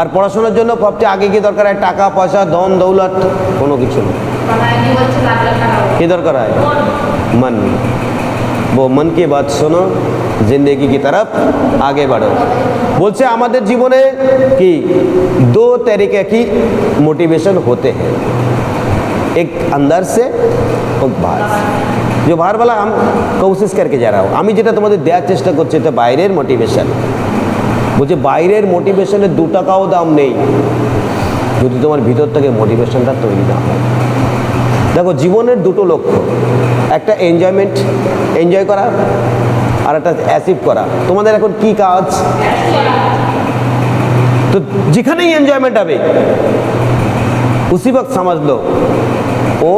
আর পড়াশোনার জন্য সবচেয়ে আগে কি দরকার হয় টাকা পয়সা ধন দৌলত কোনো কিছু না बनाएंगे बच्चे लाख लाख खड़ा हो কি দরকার হয় मन वो मन की बात सुनो जिंदगी की तरफ आगे बढ़ो বলছে আমাদের জীবনে কি दो तरीके की मोटिवेशन होते हैं एक अंदर से और बाहर से जो बाहर वाला हम कोशिश करके जा रहा हूँ আমি যেটা তোমাদের দেওয়ার চেষ্টা করছি এটা বাইরের মোটিভেশন বলছে বাইরের মোটিভেশনের দু টাকাও দাম নেই যদি তোমার ভিতর থেকে মোটিভেশনটা তৈরি না হয় দেখো জীবনের দুটো লক্ষ্য একটা এনজয়মেন্ট এনজয় করা আর একটা অ্যাচিভ করা তোমাদের এখন কি কাজ তো যেখানেই এনজয়মেন্ট হবে उसी वक्त समझ लो ও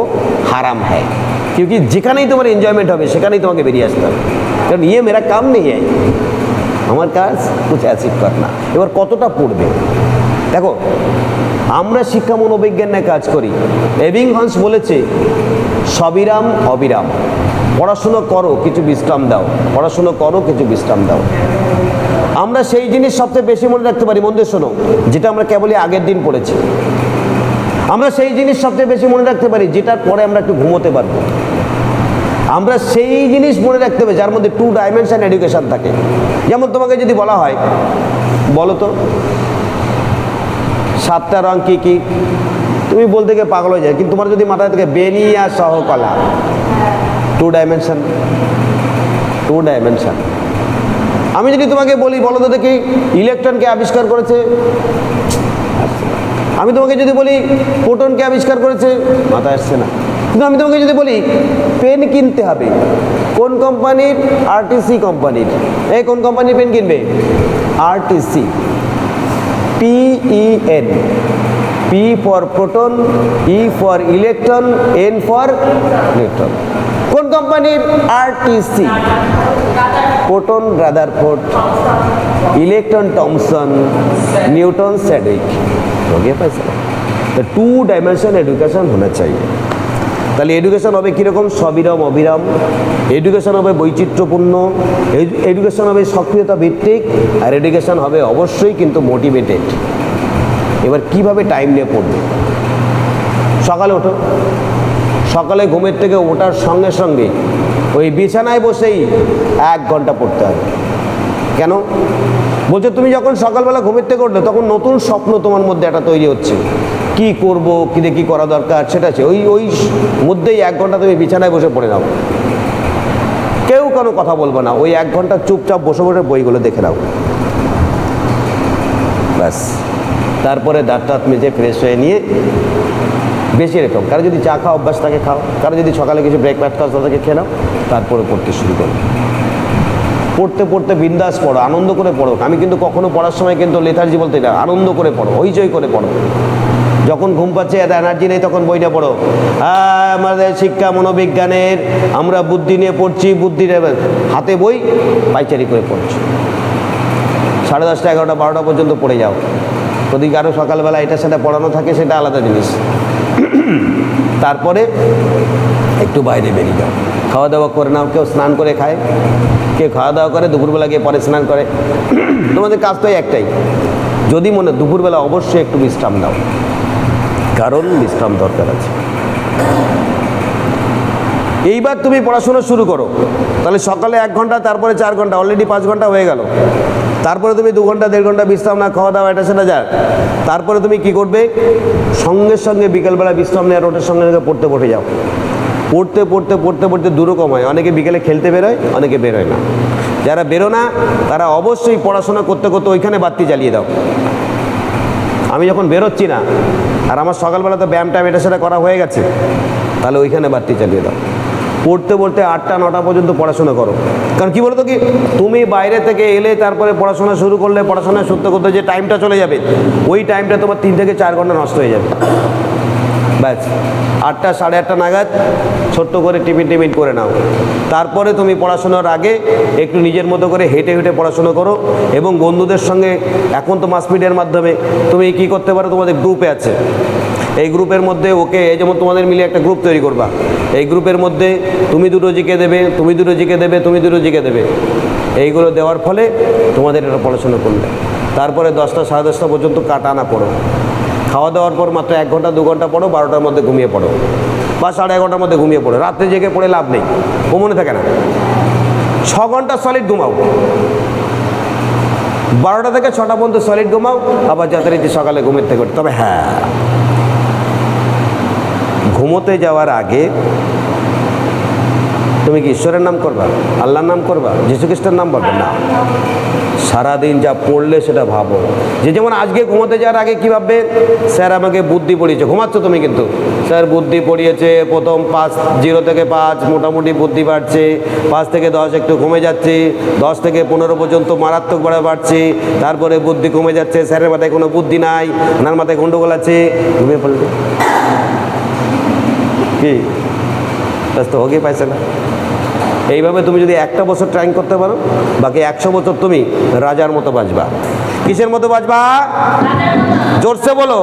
হারাম है क्योंकि যেখানেই তোমার এনজয়মেন্ট হবে সেখানেই তোমাকে বেরিয়ে আসতে হবে কারণ ইয়ে মেরা কাম নেই है আমার কাজ, কুছ অ্যাচিভ করনা এবার কতটা পড়বে? দেখো, আমরা শিক্ষা মনোবিজ্ঞানে কাজ করি। এবিং হন্স বলেছে, সবিরাম অবিরাম। পড়াশুনো করো, কিছু বিশ্রাম দাও। পড়াশুনো করো, কিছু বিশ্রাম দাও। আমরা সেই জিনিস সবচেয়ে বেশি মনে রাখতে পারি। মন্দির শোনো, যেটা আমরা কেবলই আগের দিন পড়েছি। আমরা সেই জিনিস সবচেয়ে বেশি মনে রাখতে পারি, যেটার পরে আমরা একটু ঘুমোতে পারব। আমরা সেই জিনিস মনে রাখতে হবে, যার মধ্যে টু ডাইমেনশন এডুকেশন থাকে। যেমন তোমাকে যদি বলা হয়, বলো তো। সাতটা রং কি কি? তুমি বলতে গিয়ে পাগল হয়ে যায়, কিন্তু তোমার যদি মাথায় থেকে বেনিয়া সহকলা। টু ডাইমেনশন টু ডাইমেনশন আমি যদি তোমাকে বলি, বলো তো দেখি, ইলেকট্রনকে আবিষ্কার করেছে। আমি তোমাকে যদি বলি, প্রোটনকে আবিষ্কার করেছে, মাথায় আসছে না। কিন্তু আমি তোমাকে যদি বলি পেন কিনতে হবে কোন কোম্পানির আরটিসি কোম্পানির এই কোন কোম্পানির পেন কিনবে RTC PEN P for proton E for electron N for electron কোন কোম্পানির RTC proton Rutherford electron Thomson Newton सेडिक हो गया पैसा तो टू डायमेंशन एडुकेशन होना चाहिए তাহলে এডুকেশন হবে কীরকম? সবিরম অবিরাম। এডুকেশন হবে বৈচিত্র্যপূর্ণ। এডুকেশন হবে সক্রিয়তা ভিত্তিক। আর এডুকেশন হবে অবশ্যই কিন্তু মোটিভেটেড এবার কীভাবে টাইম নিয়ে পড়বে? সকালে ওঠো। সকালে ঘুমের থেকে ওঠার সঙ্গে সঙ্গে ওই বিছানায় বসেই এক ঘণ্টা পড়তে হবে। কেন? বলছে, তুমি যখন সকালবেলা ঘুমের থেকে উঠলে, তখন নতুন স্বপ্ন তোমার মধ্যে একটা তৈরি হচ্ছে। কি করব কি দিয়ে কি করা দরকার, সেটা আছে। ওই ওই মধ্যেই এক ঘণ্টা তুমি বিছানায় বসে পড়ে নাও। কেউ কোনো কথা বলব না। ওই এক ঘণ্টা চুপচাপ বসে বসে বইগুলো দেখে নাও। ব্যাস। তারপরে দাঁত মেজে ফ্রেশ হয়ে নিয়ে বেশি এরকম কারও যদি চা খাওয়া অভ্যাস থাকে, খাও। কারও যদি সকালে কিছু ব্রেকফাস্ট খাওয়া থাকে খেয়ে নাও। তারপরে পড়তে শুরু করো। পড়তে পড়তে বিন্দাস পড়ো। আনন্দ করে পড়ো। আমি কিন্তু কখনো পড়ার সময় কিন্তু লেথার্জি বলতে না, আনন্দ করে পড়ো। হইচই করে পড়ো। যখন ঘুম পাচ্ছে, এত এনার্জি নেই, তখন বইটা পড়ো। আমাদের শিক্ষা মনোবিজ্ঞানের, আমরা বুদ্ধি নিয়ে পড়ছি বুদ্ধি হাতে বই, পাইচারি করে পড়ছি। সাড়ে দশটা, এগারোটা, বারোটা পর্যন্ত পড়ে যাও। যদি কারও সকালবেলা এটা সেটা পড়ানো থাকে, সেটা আলাদা জিনিস। তারপরে একটু বাইরে বেরিয়ে যাও। খাওয়া দাওয়া করে নাও, কেউ স্নান করে খায়। কেউ খাওয়া দাওয়া করে, দুপুরবেলা গিয়ে পরে স্নান করে। তোমাদের কাজ তো একটাই। যদি মনে, দুপুরবেলা অবশ্যই একটু বিশ্রাম দাও। কারণ বিশ্রাম দরকার আছে। এইবার তুমি পড়াশোনা শুরু করো। তাহলে সকালে এক ঘণ্টা, তারপরে চার ঘণ্টা অলরেডি পাঁচ ঘণ্টা হয়ে গেল। তারপরে তুমি দু ঘণ্টা, দেড় ঘণ্টা বিশ্রাম না খাওয়া দাওয়া, এটা সেটা যাক। তারপরে তুমি কি করবে? সঙ্গে সঙ্গে বিকেলবেলা বিশ্রাম নেওয়ার ওটার সঙ্গে সঙ্গে পড়তে বসে যাও। পড়তে পড়তে পড়তে পড়তে দুরকম হয়। অনেকে বিকেলে খেলতে বেরোয়, অনেকে বেরোয় না। যারা বেরো না তারা অবশ্যই পড়াশোনা করতে করতে ওইখানে বাতি জ্বালিয়ে দাও। আমি যখন বেরোচ্ছি না, আর আমার সকালবেলা তো ব্যায়াম এটা সেটা করা হয়ে গেছে, তাহলে ওইখানে বাড়তি চালিয়ে দাও। পড়তে পড়তে আটটা নটা পর্যন্ত পড়াশোনা করো। কারণ কি বলতো কি, তুমি বাইরে থেকে এলে তারপরে পড়াশোনা শুরু করলে, পড়াশোনা সত্য করতে যে টাইমটা চলে যাবে, ওই টাইমটা তোমার তিন থেকে চার ঘণ্টা নষ্ট হয়ে যাবে। ব্যাস, আটটা, সাড়ে আটটা নাগাদ ছোট্ট করে টিফিন টিফিন করে নাও। তারপরে তুমি পড়াশোনার আগে একটু নিজের মতো করে হেঁটে হেঁটে পড়াশোনা করো এবং বন্ধুদের সঙ্গে, এখন তো মাস মিডিয়ার মাধ্যমে, তুমি কি করতে পারো? তোমাদের গ্রুপে আছে। এই গ্রুপের মধ্যে ওকে, এই যেমন তোমাদের মিলে একটা গ্রুপ তৈরি করবা। এই গ্রুপের মধ্যে তুমি দুটো জিকে দেবে, তুমি দুটো জিকে দেবে, তুমি দুটো জিকে দেবে। এইগুলো দেওয়ার ফলে তোমাদের এটা পড়াশোনা করলে তারপরে দশটা, সাড়ে দশটা পর্যন্ত কাটানা পড়ো খাওয়া দাওয়ার পর মাত্র এক ঘণ্টা, দু ঘণ্টা পড়ো, বারোটার মধ্যে ঘুমিয়ে পড়ো। বা সাড়ে এগারোটার মধ্যে ঘুমিয়ে পড়ো। রাত্রে জেগে পড়ে লাভ নেই। ও মনে থাকে না। ছ ঘণ্টা সলিড ঘুমাও। বারোটা থেকে ছটা পর্যন্ত সলিড ঘুমাও। আবার যথারীতি সকালে ঘুমের থেকে। তবে হ্যাঁ ঘুমোতে যাওয়ার আগে তুমি কি ঈশ্বরের নাম করবা? আল্লাহর নাম করবা? যীশু খ্রিস্টের নাম বলবে না। সারাদিন যা পড়লে সেটা ভাবো। যে যেমন আজকে ঘুমোতে যাওয়ার আগে কী ভাববে? স্যার আমাকে বুদ্ধি পড়িয়েছে। ঘুমাচ্ছ তুমি কিন্তু। স্যার বুদ্ধি পড়িয়েছে, প্রথম পাঁচ, জিরো থেকে পাঁচ মোটামুটি বুদ্ধি বাড়ছে। পাঁচ থেকে দশ একটু কমে যাচ্ছে। দশ থেকে পনেরো পর্যন্ত মারাত্মক বাড়া বাড়ছে। তারপরে বুদ্ধি কমে যাচ্ছে। স্যারের মাথায় কোনো বুদ্ধি নাই। ওনার মাথায় গন্ডগোল আছে। ঘুমিয়ে পড়লে। কি? ব্যাস তো হোগই পাইছে না? এইভাবে তুমি যদি একটা বছর ট্রাইং করতে পারো বাকি একশো বছর তুমি রাজার মতো বাঁচবা। কিসের মতো বাঁচবা? জোরসে বলো।